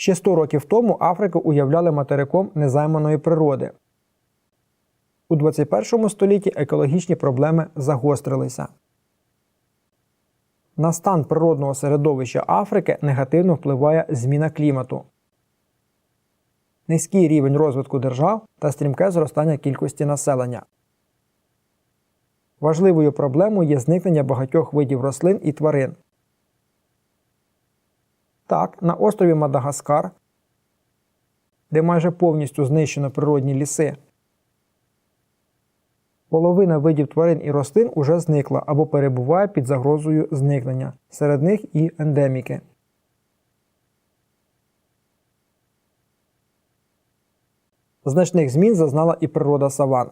Ще 100 років тому Африку уявляли материком незайманої природи. У 21 столітті екологічні проблеми загострилися. На стан природного середовища Африки негативно впливає зміна клімату, низький рівень розвитку держав та стрімке зростання кількості населення. Важливою проблемою є зникнення багатьох видів рослин і тварин. Так, на острові Мадагаскар, де майже повністю знищено природні ліси, половина видів тварин і рослин уже зникла або перебуває під загрозою зникнення, серед них і ендеміки. Значних змін зазнала і природа саван.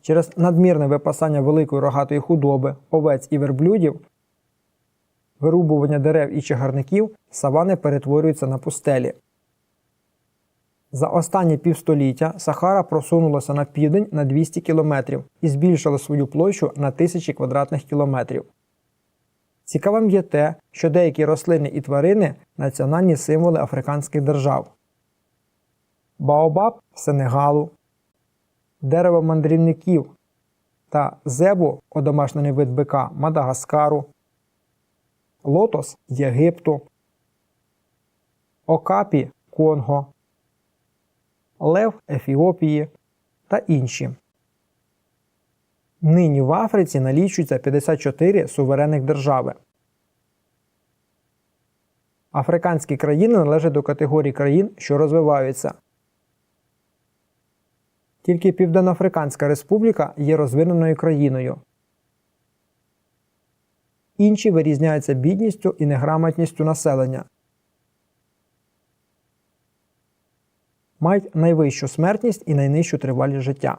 Через надмірне випасання великої рогатої худоби, овець і верблюдів, вирубування дерев і чагарників, савани перетворюються на пустелі. За останні півстоліття Сахара просунулася на південь на 200 кілометрів і збільшила свою площу на тисячі квадратних кілометрів. Цікавим є те, що деякі рослини і тварини національні символи африканських держав. Баобаб Сенегалу, дерево мандрівників та зебу одомашнений вид бика Мадагаскару, лотос Єгипту, Окапі Конго, Лев Ефіопії та інші. Нині в Африці налічується 54 суверенних держави. Африканські країни належать до категорії країн, що розвиваються. Тільки Південноафриканська Республіка є розвиненою країною. Інші вирізняються бідністю і неграмотністю населення. Мають найвищу смертність і найнижчу тривалість життя.